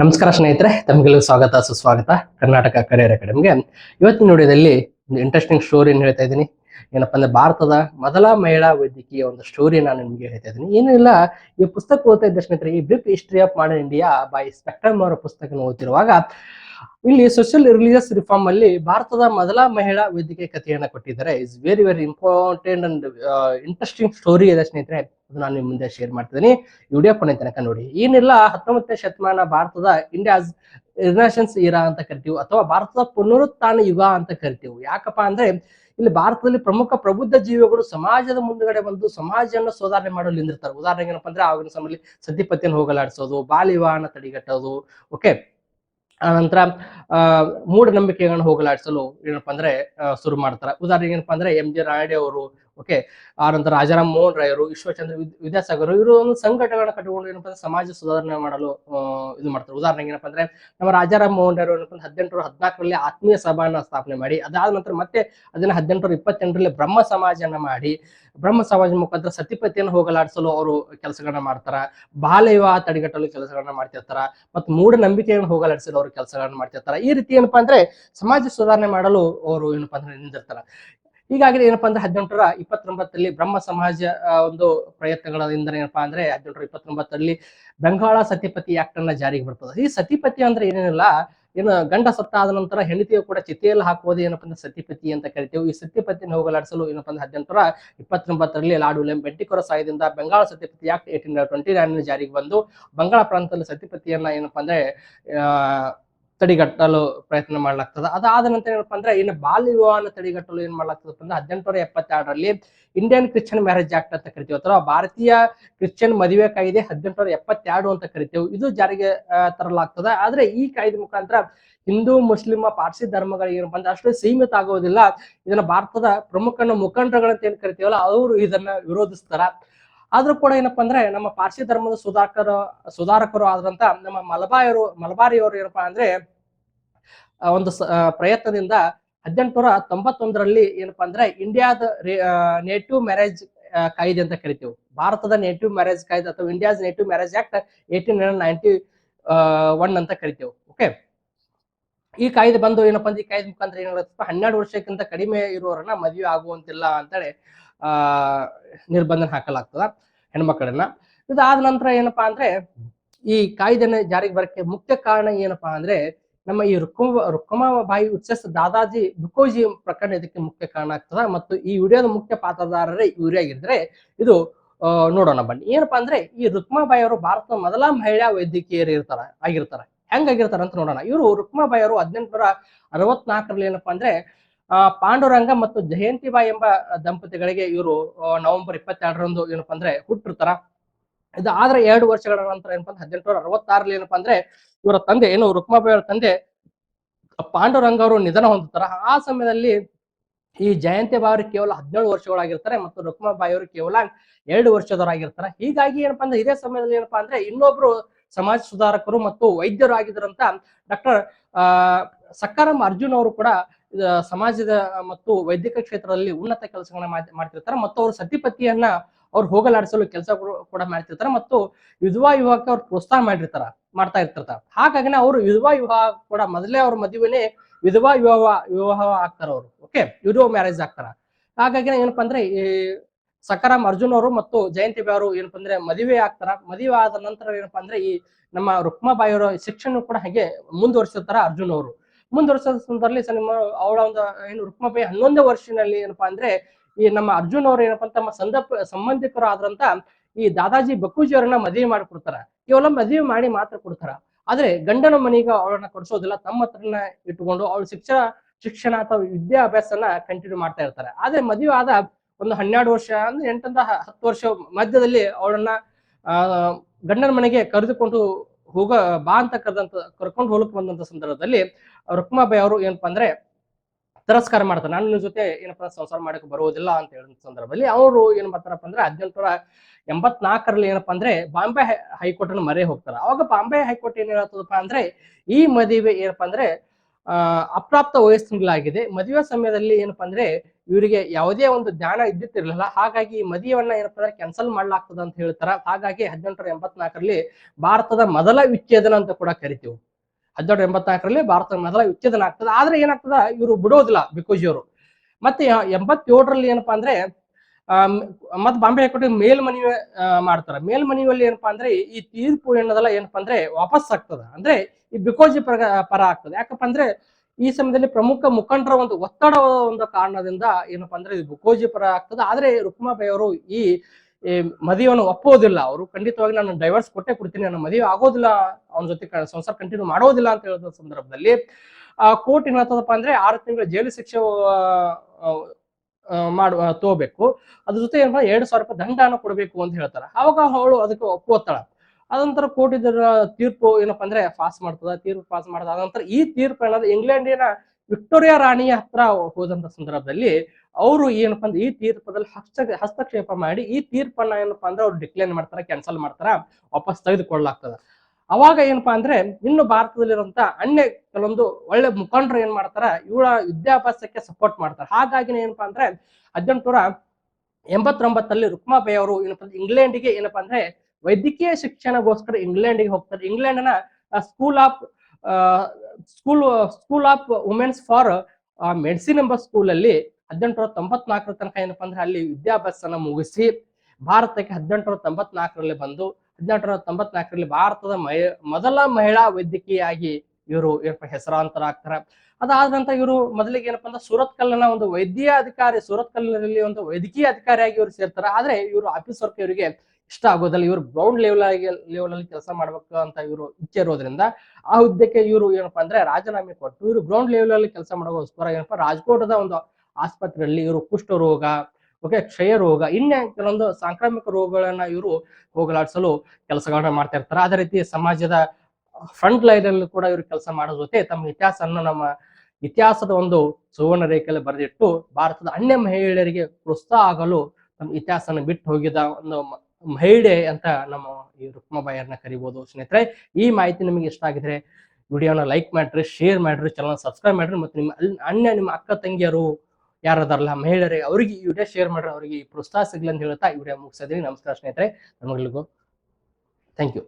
ನಮಸ್ಕಾರ ಸ್ನೇಹಿತರೆ ತಮಗೆಲ್ಲೂ ಸ್ವಾಗತ, ಸುಸ್ವಾಗತ. ಕರ್ನಾಟಕ ಕರಿಯರ್ ಅಕಾಡೆಮಿಗೆ ಇವತ್ತಿನ ವಿಡಿಯೋದಲ್ಲಿ ಒಂದು ಇಂಟ್ರೆಸ್ಟಿಂಗ್ ಏನ್ ಹೇಳ್ತಾ ಇದ್ದೀನಿ. ಏನಪ್ಪಾ ಅಂದ್ರೆ ಭಾರತದ ಮೊದಲ ಮಹಿಳಾ ವೈದ್ಯಕೀಯ ಒಂದು ಸ್ಟೋರಿ ನಾನು ನಿಮಗೆ ಹೇಳ್ತಾ ಇದ್ದೀನಿ. ಏನೂ ಇಲ್ಲ, ಈ ಪುಸ್ತಕ ಓದ್ತಾ ಇದ್ದ ಸ್ನೇಹಿತರೆ, ಈ brief history of modern India by Spectrum ಅವರ ಪುಸ್ತಕ ಓದ್ತಿರುವಾಗ, ಇಲ್ಲಿ ಸೋಷಿಯಲ್ ರಿಲಿಜಿಯಸ್ ರಿಫಾರ್ಮ್ ಅಲ್ಲಿ ಭಾರತದ ಮೊದಲ ಮಹಿಳಾ ವೈದ್ಯಕೀಯ ಕಥೆಯನ್ನ ಕೊಟ್ಟಿದ್ದಾರೆ. Is very very important and interesting story ಇದೆ ಸ್ನೇಹಿತರೆ. ಅದು ನಾನು ನಿಮ್ಮ ಮುಂದೆ ಶೇರ್ ಮಾಡ್ತಿದ್ದೀನಿ ವಿಡಿಯೋ ಕೊನೆ ತನಕ ನೋಡಿ. ಏನಿಲ್ಲ, ಹತ್ತೊಂಬತ್ತನೇ ಶತಮಾನ ಭಾರತದ ಇಂಡಿಯಾಸ್ ರಿನೇಷನ್ಸ್ ಇರಾ ಅಂತ ಕರಿತೀವಿ ಅಥವಾ ಭಾರತದ ಪುನರುತ್ಥಾನ ಯುಗ ಅಂತ ಕರಿತೀವಿ. ಯಾಕಪ್ಪ ಅಂದ್ರೆ ಇಲ್ಲಿ ಭಾರತದಲ್ಲಿ ಪ್ರಮುಖ ಪ್ರಬುದ್ಧ ಜೀವಿಗಳು ಸಮಾಜದ ಮುಂದುಗಡೆ ಬಂದು ಸಮಾಜವನ್ನು ಸುಧಾರಣೆ ಮಾಡಲು ನಿಂದಿರ್ತಾರೆ. ಉದಾಹರಣೆಗೆ ಏನಪ್ಪಾ ಅಂದ್ರೆ ಆಗಿನ ಸಮಯದಲ್ಲಿ ಸತಿಪತಿಯನ್ನು ಹೋಗಲಾಡಿಸೋದು ಬಾಲಿವಾಹನ ತಡೆಗಟ್ಟೋದು ಓಕೆ ಆನಂತರ ಮೂಢನಂಬಿಕೆಗಳನ್ನು ಹೋಗಲಾಡಿಸಲು ಏನಪ್ಪಾ ಅಂದ್ರೆ ಶುರು ಮಾಡ್ತಾರೆ. ಉದಾಹರಣೆಗೆ ಏನಪ್ಪಾ ಅಂದ್ರೆ, ಎಂ ಜಿ ರಾಯಡೆ ಅವರು ಓಕೆ ಆ ನಂತರ ರಾಜಾರಾಮ್ ಮೋಹನ್ ರಾಯರು ಅವರು ಈಶ್ವರಚಂದ್ರ ವಿದ್ಯಾಸಾಗರ್ ಇವರು ಒಂದು ಸಂಘಟನೆಗಳನ್ನ ಕಟ್ಟಿಕೊಂಡು ಏನಪ್ಪಾ ಅಂದ್ರೆ ಸಮಾಜ ಸುಧಾರಣೆ ಮಾಡಲು ಇದು ಮಾಡ್ತಾರೆ. ಉದಾಹರಣೆಗೆ ಏನಪ್ಪಾ ಅಂದ್ರೆ ನಮ್ಮ ರಾಜಾರಾಮ್ ಮೋಹನ್ ರಾಯ್ ಏನಪ್ಪ ಅಂದ್ರೆ ಹದಿನೆಂಟು ಹದಿನಾಲ್ಕರಲ್ಲಿ ಆತ್ಮೀಯ ಸಭಾನ ಸ್ಥಾಪನೆ ಮಾಡಿ, ಅದಾದ ನಂತರ ಮತ್ತೆ ಅದನ್ನ ಹದಿನೆಂಟು ಇಪ್ಪತ್ತೆಂಟರಲ್ಲಿ ಬ್ರಹ್ಮ ಸಮಾಜನ ಮಾಡಿ, ಬ್ರಹ್ಮ ಸಮಾಜ ಮುಖಾಂತರ ಸತಿಪತಿಯನ್ನು ಹೋಗಲಾಡಿಸಲು ಅವರು ಕೆಲಸಗಳನ್ನ ಮಾಡ್ತಾರ ಬಾಲ್ಯ ವಿವಾಹ ತಡೆಗಟ್ಟಲು ಕೆಲಸಗಳನ್ನ ಮಾಡ್ತಿರ್ತಾರ, ಮತ್ತು ಮೂಢನಂಬಿಕೆಯನ್ನು ಹೋಗಲಾಡಿಸಲು ಅವರು ಕೆಲಸಗಳನ್ನ ಮಾಡ್ತಿರ್ತಾರ. ಈ ರೀತಿ ಏನಪ್ಪಾ ಅಂದ್ರೆ ಸಮಾಜ ಸುಧಾರಣೆ ಮಾಡಲು ಅವರು ಏನಪ್ಪಾ ಅಂದ್ರೆ ನಿಂದಿರ್ತಾರ. ಹೀಗಾಗಿ ಏನಪ್ಪಾ ಅಂದ್ರೆ ಹದಿನೆಂಟರ ಇಪ್ಪತ್ತೊಂಬತ್ತರಲ್ಲಿ ಬ್ರಹ್ಮ ಸಮಾಜ ಒಂದು ಪ್ರಯತ್ನಗಳಿಂದ ಏನಪ್ಪಾ ಅಂದ್ರೆ ಹದಿನೆಂಟರ ಇಪ್ಪತ್ತೊಂಬತ್ತರಲ್ಲಿ ಬಂಗಾಳ ಸತಿಪತಿ ಆಕ್ಟ್ ಅನ್ನ ಜಾರಿಗೆ ಬರ್ತದೆ. ಈ ಸತಿಪತಿ ಅಂದ್ರೆ ಏನೇನಿಲ್ಲ ಏನು ಗಂಡ ಸತ್ತಾದ ನಂತರ ಹೆಂಡತಿಯು ಕೂಡ ಚಿತೆಯಲ್ಲಿ ಹಾಕುವುದು ಏನಪ್ಪ ಅಂದ್ರೆ ಸತಿಪತಿ ಅಂತ ಕರಿತೀವಿ. ಈ ಸತಿಪತಿಯನ್ನು ಹೋಗಲಾಡಿಸಲು ಏನಪ್ಪಾ ಅಂದ್ರೆ ಹದಿನೆಂಟರ ಇಪ್ಪತ್ತೊಂಬತ್ತರಲ್ಲಿ ಲಾಡು ಲೆಂ ಬೆಂಟಿಕೊರ ಸಹಾಯದಿಂದ ಬಂಗಾಳ ಸತಿಪತಿ ಆಕ್ಟ್ ಏಟೀನ್ ಟ್ವೆಂಟಿ ನೈನ್ ಜಾರಿಗೆ ಬಂದು ಬಂಗಾಳ ಪ್ರಾಂತದಲ್ಲಿ ಸತಿಪತಿಯನ್ನ ಏನಪ್ಪಾ ಅಂದ್ರೆ ತಡೆಗಟ್ಟಲು ಪ್ರಯತ್ನ ಮಾಡ್ಲಾಗ್ತದೆ. ಅದಾದ ನಂತರ ಏನಪ್ಪಾ ಅಂದ್ರೆ ಇನ್ನು ಬಾಲ್ಯ ವಿವಾಹನ ತಡೆಗಟ್ಟಲು ಏನ್ ಮಾಡ್ಲಾಗ್ತದಪ್ಪ ಅಂದ್ರೆ ಹದಿನೆಂಟುನೂರ ಎಪ್ಪತ್ತೆರಡರಲ್ಲಿ ಇಂಡಿಯನ್ ಕ್ರಿಶ್ಚಿಯನ್ ಮ್ಯಾರೇಜ್ ಆಕ್ಟ್ ಅಂತ ಕರಿತೀವಿ. ಅಥವಾ ಭಾರತೀಯ ಕ್ರಿಶ್ಚಿಯನ್ ಮದುವೆ ಕಾಯ್ದೆ ಹದಿನೆಂಟುನೂರ ಎಪ್ಪತ್ತೆರಡು ಅಂತ ಕರಿತೇವೆ. ಇದು ಜಾರಿಗೆ ತರಲಾಗ್ತದೆ. ಆದ್ರೆ ಈ ಕಾಯ್ದೆ ಮುಖಾಂತರ ಹಿಂದೂ, ಮುಸ್ಲಿಮ, ಪಾರ್ಸಿ ಧರ್ಮಗಳಿಗೆ ಬಂದ್ರೆ ಅಂದ್ರೆ ಅಷ್ಟು ಸೀಮಿತ ಆಗೋದಿಲ್ಲ. ಇದನ್ನ ಭಾರತದ ಪ್ರಮುಖ ಮುಖಂಡರುಗಳಂತ ಏನ್ ಕರಿತೀವಲ್ಲ, ಅವರು ಇದನ್ನ ವಿರೋಧಿಸ್ತಾರ. ಆದ್ರೂ ಕೂಡ ಏನಪ್ಪಾ ಅಂದ್ರೆ ನಮ್ಮ ಪಾರ್ಸಿ ಧರ್ಮದ ಸುಧಾಕರ, ಸುಧಾರಕರು ಆದ್ರಂತ ನಮ್ಮ ಮಲಬಾರಿಯವರು ಮಲಬಾರಿಯವರು ಏನಪ್ಪಾ ಅಂದ್ರೆ ಒಂದು ಪ್ರಯತ್ನದಿಂದ ಹದಿನೆಂಟುನೂರ ತೊಂಬತ್ತೊಂದರಲ್ಲಿ ಏನಪ್ಪಾ ಅಂದ್ರೆ ಇಂಡಿಯಾದ ನೇಟಿವ್ ಮ್ಯಾರೇಜ್ ಕಾಯ್ದೆ ಅಂತ ಕರಿತೀವಿ. ಭಾರತದ ನೇಟಿವ್ ಮ್ಯಾರೇಜ್ ಕಾಯ್ದೆ ಅಥವಾ India's native marriage act eighteen ninety one ಅಂತ ಕರಿತೇವೆ. ಓಕೆ? ಈ ಕಾಯ್ದೆ ಬಂದು ಏನಪ್ಪಾ ಅಂದ್ರೆ, ಈ ಕಾಯ್ದೆ ಮುಖಾಂತರ ಏನಾಗುತ್ತೆ ಹನ್ನೆರಡು ವರ್ಷಕ್ಕಿಂತ ಕಡಿಮೆ ಇರುವವರನ್ನ ಮದುವೆ ಆಗುವಂತಿಲ್ಲ ಅಂತೇಳಿ ನಿರ್ಬಂಧನ ಹಾಕಲಾಗ್ತದ ಹೆಣ್ಮಕ್ಕಳನ್ನ ಇದಾದ ನಂತರ ಏನಪ್ಪಾ ಅಂದ್ರೆ, ಈ ಕಾಯ್ದೆನ ಜಾರಿಗೆ ಬರಕ್ಕೆ ಮುಖ್ಯ ಕಾರಣ ಏನಪ್ಪಾ ಅಂದ್ರೆ, ನಮ್ಮ ಈ ರುಕ್ಕುಮ ಬಾಯಿ ಉಚ್ಚಸ್ ದಾದಾಜಿ ಬುಕೋಜಿ ಪ್ರಕರಣ ಇದಕ್ಕೆ ಮುಖ್ಯ ಕಾರಣ ಆಗ್ತದ. ಮತ್ತು ಈ ವಿಡಿಯೋದ ಮುಖ್ಯ ಪಾತ್ರದಾರರೇ ಇವರೇ ಆಗಿದ್ರೆ ಇದು ನೋಡೋಣ ಬನ್ನಿ. ಏನಪ್ಪಾ ಅಂದ್ರೆ, ಈ ರುಕ್ಮಾಬಾಯಿ ಅವರು ಭಾರತದ ಮೊದಲ ಮಹಿಳಾ ವೈದ್ಯಕೀಯರು ಇರ್ತಾರ, ಆಗಿರ್ತಾರ. ಹೆಂಗಾಗಿರ್ತಾರ ಅಂತ ನೋಡೋಣ. ಇವರು ರುಕ್ಮಾಬಾಯಿ ಅವರು ಹದಿನೆಂಟುನೂರ ಅರವತ್ನಾಲ್ಕರಲ್ಲಿ ಏನಪ್ಪಾ ಅಂದ್ರೆ ಪಾಂಡುರಂಗ ಮತ್ತು ಜಯಂತಿಬಾಯಿ ಎಂಬ ದಂಪತಿಗಳಿಗೆ ಇವರು ನವೆಂಬರ್ ಇಪ್ಪತ್ತೆರಡರಂದು ಏನಪ್ಪಾ ಅಂದ್ರೆ ಹುಟ್ಟಿರ್ತಾರ ಇದು ಆದ್ರೆ ಎರಡು ವರ್ಷಗಳ ನಂತರ ಏನಪ್ಪಾ ಅಂದ್ರೆ ಹದಿನೆಂಟುನೂರ ಅರವತ್ತಾರಲ್ಲಿ ಏನಪ್ಪಾ ಅಂದ್ರೆ ಇವರ ತಂದೆ, ಏನು ರುಕ್ಮಾಬಾಯಿ ಅವರ ತಂದೆ, ಪಾಂಡುರಂಗ ಅವರು ನಿಧನ ಹೊಂದುತ್ತಾರ. ಆ ಸಮಯದಲ್ಲಿ ಈ ಜಯಂತಿ ಬಾಯಿ ಕೇವಲ ಹದಿನೇಳು ವರ್ಷಗಳಾಗಿರ್ತಾರೆ ಮತ್ತು ರುಕ್ಮಾಬಾಯಿ ಅವರು ಕೇವಲ ಎರಡು ವರ್ಷದವರಾಗಿರ್ತಾರ. ಹೀಗಾಗಿ ಏನಪ್ಪಾ ಅಂದ್ರೆ ಇದೇ ಸಮಯದಲ್ಲಿ ಏನಪ್ಪಾ ಅಂದ್ರೆ ಇನ್ನೊಬ್ರು ಸಮಾಜ ಸುಧಾರಕರು ಮತ್ತು ವೈದ್ಯರು ಆಗಿದ್ರಂತ ಡಾಕ್ಟರ್, ಆ ಸಕ್ಕಾರಾಮ್ ಅರ್ಜುನ್ ಅವರು ಕೂಡ ಸಮಾಜದ, ಮತ್ತು ವೈದ್ಯಕ ಕ್ಷೇತ್ರದಲ್ಲಿ ಉನ್ನತ ಕೆಲಸಗಳನ್ನ ಮಾಡ್- ಮಾಡ್ತಿರ್ತಾರೆ. ಮತ್ತು ಅವರು ಸತಿಪತಿಯನ್ನ ಅವ್ರು ಹೋಗಲಾಡಿಸಲು ಕೆಲಸ ಕೂಡ ಮಾಡ್ತಿರ್ತಾರೆ. ಮತ್ತು ವಿಧವಾ ವಿವಾಹಕ್ಕೆ ಅವ್ರು ಪ್ರೋತ್ಸಾಹ ಮಾಡಿರ್ತಾರ, ಮಾಡ್ತಾ ಇರ್ತಿರ್ತಾರ. ಹಾಗಾಗಿ ಅವರು ವಿಧವಾ ವಿವಾಹ ಕೂಡ ಮೊದಲೇ ಅವ್ರ ಮದುವೆನೇ ವಿಧವಾ ವಿವಾಹ ವಿವಾಹ ಆಗ್ತಾರ ಅವರು. ಓಕೆ ವಿಧವಾ ಮ್ಯಾರೇಜ್ ಆಗ್ತಾರ. ಹಾಗಾಗಿ ಏನಪ್ಪಾ ಅಂದ್ರೆ, ಈ ಸಕಾರಾಮ್ ಅರ್ಜುನ್ ಅವರು ಮತ್ತು ಜಯಂತಿ ಬಾಯಿ ಅವರು ಏನಪ್ಪಾ ಅಂದ್ರೆ ಮದುವೆ ಆಗ್ತಾರ. ಮದುವೆ ಆದ ನಂತರ ಏನಪ್ಪಾ ಅಂದ್ರೆ ಈ ನಮ್ಮ ರುಕ್ಮಾಬಾಯಿ ಅವರ ಶಿಕ್ಷಣ ಕೂಡ ಹಾಗೆ ಮುಂದುವರಿಸಿರ್ತಾರ ಅರ್ಜುನ್ ಅವರು. ಮುಂದುವರಿಸಿದ ಸಂದರ್ಭದಲ್ಲಿ ನಿಮ್ಮ ಅವಳ ಒಂದು, ಏನು ರುಕ್ಮಾಬಾಯಿ ಹನ್ನೊಂದೇ ವರ್ಷನಲ್ಲಿ ಏನಪ್ಪಾ ಅಂದ್ರೆ, ಈ ನಮ್ಮ ಅರ್ಜುನ್ ಅವ್ರ ಏನಪ್ಪಾ ತಮ್ಮ ಸಂದರ್ಭ ಸಂಬಂಧಿಕರು ಆದ್ರಂತ ಈ ದಾದಾಜಿ ಬಕ್ಕೂಜಿ ಅವ್ರನ್ನ ಮದುವೆ ಮಾಡಿ ಕೊಡ್ತಾರ ಕೇವಲ ಮದುವೆ ಮಾಡಿ ಮಾತ್ರ ಕೊಡ್ತಾರ. ಆದ್ರೆ ಗಂಡನ ಮನೆಗೆ ಅವಳನ್ನ ಕೊಡಿಸೋದಿಲ್ಲ, ತಮ್ಮ ಹತ್ರನ ಇಟ್ಕೊಂಡು ಅವಳ ಶಿಕ್ಷಣ ಶಿಕ್ಷಣ ಅಥವಾ ವಿದ್ಯಾಭ್ಯಾಸನ ಕಂಟಿನ್ಯೂ ಮಾಡ್ತಾ ಇರ್ತಾರೆ. ಆದ್ರೆ ಮದುವೆ ಆದ ಒಂದು ಹನ್ನೆರಡು ವರ್ಷ ಅಂದ್ರೆ ಹ- ಹತ್ತು ವರ್ಷ ಮಧ್ಯದಲ್ಲಿ ಅವಳನ್ನ ಗಂಡನ ಮನೆಗೆ ಕರೆದುಕೊಂಡು ಹೋಗ, ಬಾ ಅಂತ ಕರೆದಂತ, ಕರ್ಕೊಂಡು ಹೋಗಕ್ ಬಂದಂತ ಸಂದರ್ಭದಲ್ಲಿ ರುಕ್ಮಾಬಾಯಿ ಅವರು ಏನಪ್ಪ ಅಂದ್ರೆ ತಿರಸ್ಕಾರ ಮಾಡ್ತಾರೆ. ನಾನು ನಿಮ್ಮ ಜೊತೆ ಏನಪ್ಪ ಸಂಸಾರ ಮಾಡಕ್ ಬರುವುದಿಲ್ಲ ಅಂತ ಹೇಳಿದ ಸಂದರ್ಭದಲ್ಲಿ ಅವರು ಏನ್ ಮಾಡ್ತಾರಪ್ಪ ಅಂದ್ರೆ ಹದಿನೆಂಟುನೂರ ಎಂಬತ್ನಾಲ್ಕರಲ್ಲಿ ಏನಪ್ಪಾ ಅಂದ್ರೆ ಬಾಂಬೆ ಹೈಕೋರ್ಟ್ ಅನ್ನು ಮರೆ ಹೋಗ್ತಾರೆ. ಅವಾಗ ಬಾಂಬೆ ಹೈಕೋರ್ಟ್ ಏನ್ ಹೇಳ್ತದಪ್ಪ ಅಂದ್ರೆ ಈ ಮದುವೆ ಏನಪ್ಪಾ ಅಂದ್ರೆ ಅಪ್ರಾಪ್ತ ವಯಸ್ಸಿನಲ್ಲಾಗಿದೆ. ಮದುವೆ ಸಮಯದಲ್ಲಿ ಏನಪ್ಪಾ ಅಂದ್ರೆ ಇವರಿಗೆ ಯಾವುದೇ ಒಂದು ಜ್ಞಾನ ಇದ್ದಿತ್ತಿರಲಿಲ್ಲ. ಹಾಗಾಗಿ ಈ ಮದುವೆಯನ್ನ ಏನಪ್ಪಾ ಅಂದ್ರೆ ಕ್ಯಾನ್ಸಲ್ ಮಾಡ್ಲಾಗ್ತದ ಅಂತ ಹೇಳ್ತಾರ. ಹಾಗಾಗಿ ಹದಿನೆಂಟುನೂರ ಎಂಬತ್ನಾಲ್ಕರಲ್ಲಿ ಭಾರತದ ಮೊದಲ ವಿಚ್ಛೇದನ ಅಂತ ಕೂಡ ಕರಿತೀವಿ. ಹದಿನೆಂಟು ಎಂಬತ್ನಾಲ್ಕರಲ್ಲಿ ಭಾರತದ ಮೊದಲ ವಿಚ್ಛೇದನ ಆಗ್ತದೆ. ಆದ್ರೆ ಏನಾಗ್ತದ? ಇವರು ಬಿಡೋದಿಲ್ಲ ಬಿಕೋಜಿಯವರು ಮತ್ತೆ ಎಂಬತ್ತೇಳರಲ್ಲಿ ಏನಪ್ಪಾ ಅಂದ್ರೆ ಮತ್ತೆ ಬಾಂಬೆ ಹೈಕೋರ್ಟ್ ಮೇಲ್ಮನವಿ ಮಾಡ್ತಾರ. ಮೇಲ್ಮನವಿಯಲ್ಲಿ ಏನಪ್ಪಾ ಅಂದ್ರೆ ಈ ತೀರ್ಪು ಏನದಲ್ಲ ಏನಪ್ಪಾ ಅಂದ್ರೆ ವಾಪಸ್ ಆಗ್ತದ. ಅಂದ್ರೆ ಈ ಬಿಕೋಜಿ ಪರ ಪರ ಆಗ್ತದೆ. ಯಾಕಪ್ಪ ಅಂದ್ರೆ ಈ ಸಮಯದಲ್ಲಿ ಪ್ರಮುಖ ಮುಖಂಡರ ಒಂದು ಒತ್ತಡ ಒಂದು ಕಾರಣದಿಂದ ಏನಪ್ಪಾ ಅಂದ್ರೆ ಇದು ಬಿಕೋಜಿ ಪರ ಆಗ್ತದೆ. ಆದ್ರೆ ರುಕ್ಮಾಬಾಯಿ ಅವರು ಈ ಮದುವೆಯನ್ನು ಒಪ್ಪೋದಿಲ್ಲ ಅವರು ಖಂಡಿತವಾಗಿ ನಾನು ಡೈವರ್ಸ್ ಕೊಟ್ಟೆ ಕೊಡ್ತೀನಿ, ನನ್ನ ಮದುವೆ ಆಗೋದಿಲ್ಲ, ಅವನ ಜೊತೆ ಸಂಸಾರ ಕಂಟಿನ್ಯೂ ಮಾಡೋದಿಲ್ಲ ಅಂತ ಹೇಳಿದ ಸಂದರ್ಭದಲ್ಲಿ ಕೋರ್ಟ್ ಏನ್ ಅಂದ್ರೆ ಆರು ತಿಂಗಳ ಜೈಲು ಶಿಕ್ಷೆ ಮಾಡುವ, ತಗೋಬೇಕು. ಅದ್ರ ಜೊತೆ ಏನಪ್ಪ, ಎರಡು ಸಾವಿರ ರೂಪಾಯಿ ದಂಡನ ಕೊಡಬೇಕು ಅಂತ ಹೇಳ್ತಾರೆ. ಅವಾಗ ಅವಳು ಅದಕ್ಕೆ ಒಪ್ಪುತ್ತಾಳ ಅದಂತರ ಕೋರ್ಟ್ ಇದರ ತೀರ್ಪು ಏನಪ್ಪಾ ಅಂದ್ರೆ ಪಾಸ್ ಮಾಡ್ತದ, ತೀರ್ಪು ಪಾಸ್ ಮಾಡ್ತದ ಅದಂತರ ಈ ತೀರ್ಪು ಅನ್ನೋದು ಇಂಗ್ಲೆಂಡಿನ ವಿಕ್ಟೋರಿಯಾ ರಾಣಿಯ ಹತ್ರ ಹೋದಂತ ಸಂದರ್ಭದಲ್ಲಿ ಅವರು ಏನಪ್ಪಾ ಅಂದ್ರೆ ಈ ತೀರ್ಪದಲ್ಲಿ ಹಸ್ತ, ಹಸ್ತಕ್ಷೇಪ ಮಾಡಿ ಈ ತೀರ್ಪನ್ನ ಏನಪ್ಪಾ ಅಂದ್ರೆ ಅವ್ರು ಡಿಕ್ಲೇರ್ ಮಾಡ್ತಾರ ಕ್ಯಾನ್ಸಲ್ ಮಾಡ್ತಾರ, ವಾಪಸ್ ತೆಗೆದುಕೊಳ್ಳಾಗ್ತದ ಅವಾಗ ಏನಪ್ಪಾ ಅಂದ್ರೆ ಇನ್ನು ಭಾರತದಲ್ಲಿರುವಂತ ಅನ್ಯ ಕೆಲವೊಂದು ಒಳ್ಳೆ ಮುಖಂಡರು ಏನ್ ಮಾಡ್ತಾರ, ಇವಳ ವಿದ್ಯಾಭ್ಯಾಸಕ್ಕೆ ಸಪೋರ್ಟ್ ಮಾಡ್ತಾರೆ. ಹಾಗಾಗಿ ಏನಪ್ಪಾ ಅಂದ್ರೆ ಹದಿನೆಂಟುನೂರ ಎಂಬತ್ತೊಂಬತ್ತಲ್ಲಿ ರುಕ್ಮಾಬೈ ಅವರು ಏನಪ್ಪಾ ಅಂದ್ರೆ ಇಂಗ್ಲೆಂಡಿಗೆ ಏನಪ್ಪಾ ಅಂದ್ರೆ ವೈದ್ಯಕೀಯ ಶಿಕ್ಷಣಗೋಸ್ಕರ ಇಂಗ್ಲೆಂಡಿಗೆ ಹೋಗ್ತಾರೆ. ಇಂಗ್ಲೆಂಡ್ನ school of school school of women's for medicine ಎಂಬ ಸ್ಕೂಲ್ ಅಲ್ಲಿ ಹದಿನೆಂಟುನೂರ ತೊಂಬತ್ನಾಲ್ಕರ ತನಕ ಏನಪ್ಪಾ ಅಂದ್ರೆ ಅಲ್ಲಿ ವಿದ್ಯಾಭ್ಯಾಸನ ಮುಗಿಸಿ, ಭಾರತಕ್ಕೆ ಹದಿನೆಂಟುನೂರ ತೊಂಬತ್ನಾಲ್ಕರಲ್ಲಿ ಬಂದು ಹದಿನೆಂಟುನೂರ ತೊಂಬತ್ನಾಲ್ಕರಲ್ಲಿ ಭಾರತದ ಮಹಿ, ಮೊದಲ ಮಹಿಳಾ ವೈದ್ಯಕೀಯಾಗಿ ಇವರು ಏನಪ್ಪ ಹೆಸರಾಂತರ ಆಗ್ತಾರ ಅದಾದ ನಂತರ ಇವರು ಮೊದಲಿಗೆ ಏನಪ್ಪಾ ಅಂದ್ರೆ ಸೂರತ್ ಕಲ್ಲನ ಒಂದು ವೈದ್ಯ ಅಧಿಕಾರಿ, ಸೂರತ್ ಕಲ್ಲಿನಲ್ಲಿ ಒಂದು ವೈದ್ಯಕೀಯ ಅಧಿಕಾರಿಯಾಗಿ ಇವರು ಸೇರ್ತಾರೆ. ಆದ್ರೆ ಇವರು ಆಫೀಸ್ ವರ್ಕ್ ಇವರಿಗೆ ಇಷ್ಟ ಆಗೋದಿಲ್ಲ. ಇವರು ಗ್ರೌಂಡ್ ಲೆವೆಲ್ ಆಗಿ ಲೆವೆಲ್ ಅಲ್ಲಿ ಕೆಲಸ ಮಾಡ್ಬೇಕು ಅಂತ ಇವರು ಇಚ್ಛೆ ಇರೋದ್ರಿಂದ ಆ ಹುದ್ದೆಗೆ ಇವರು ಏನಪ್ಪಾ ಅಂದ್ರೆ ರಾಜೀನಾಮೆ ಕೊಟ್ಟು ಇವರು ಗ್ರೌಂಡ್ ಲೆವೆಲ್ ಅಲ್ಲಿ ಕೆಲಸ ಮಾಡೋಸ್ಕರ ಏನಪ್ಪಾ ರಾಜ್ಕೋಟದ ಒಂದು ಆಸ್ಪತ್ರೆಯಲ್ಲಿ ಇವರು ಕುಷ್ಠ ರೋಗ ಓಕೆ ಕ್ಷಯ ರೋಗ. ಇನ್ನೇ ಕೆಲವೊಂದು ಸಾಂಕ್ರಾಮಿಕ ರೋಗಗಳನ್ನ ಇವರು ಹೋಗಲಾಡಿಸಲು ಕೆಲಸಗಳನ್ನ ಮಾಡ್ತಾ ಇರ್ತಾರೆ ಅದೇ ರೀತಿ ಸಮಾಜದ ಫ್ರಂಟ್ ಲೈನ್ ಅಲ್ಲಿ ಕೂಡ ಇವರು ಕೆಲಸ ಮಾಡೋ ಜೊತೆ ತಮ್ಮ ಇತಿಹಾಸವನ್ನು ನಮ್ಮ ಇತಿಹಾಸದ ಒಂದು ಸುವರ್ಣ ರೇಖೆಯಲ್ಲಿ ಬರೆದಿಟ್ಟು ಭಾರತದ ಅನ್ಯ ಮಹಿಳೆಯರಿಗೆ ಪ್ರೋತ್ಸಾಹ ಆಗಲು ತಮ್ಮ ಇತಿಹಾಸನ ಬಿಟ್ಟು ಹೋಗಿದ ಒಂದು ಮಹಿಳೆ ಅಂತ ನಮ್ಮ ಈ ರುಕ್ಮಾಬಾಯಿಯನ್ನ ಕರಿಬಹುದು ಸ್ನೇಹಿತರೆ, ಈ ಮಾಹಿತಿ ನಿಮಗೆ ಇಷ್ಟ ಆಗಿದ್ರೆ ವಿಡಿಯೋನ ಲೈಕ್ ಮಾಡ್ರಿ ಶೇರ್ ಮಾಡ್ರಿ ಚಾನಲ್ ಸಬ್ಸ್ಕ್ರೈಬ್ ಮಾಡ್ರಿ ಮತ್ತು ನಿಮ್ಮ ಅನ್ಯ ನಿಮ್ಮ ಅಕ್ಕ ತಂಗಿಯರು ಯಾರದಾರಲ್ಲ ಮಹಿಳೆಯರಿಗೆ ಅವರಿಗೆ ಈ ವಿಡಿಯೋ ಶೇರ್ ಮಾಡ್ರೆ, ಅವರಿಗೆ ಪ್ರೋತ್ಸಾಹ ಸಿಗ್ಲಿ ಅಂತ ಹೇಳ್ತಾ ಈ ವಿಡಿಯೋ ಮುಗಿಸಿದ್ರಿ ನಮಸ್ಕಾರ ಸ್ನೇಹಿತರೆ ನಮಗೆಲ್ಲರಿಗೂ ಥ್ಯಾಂಕ್ ಯು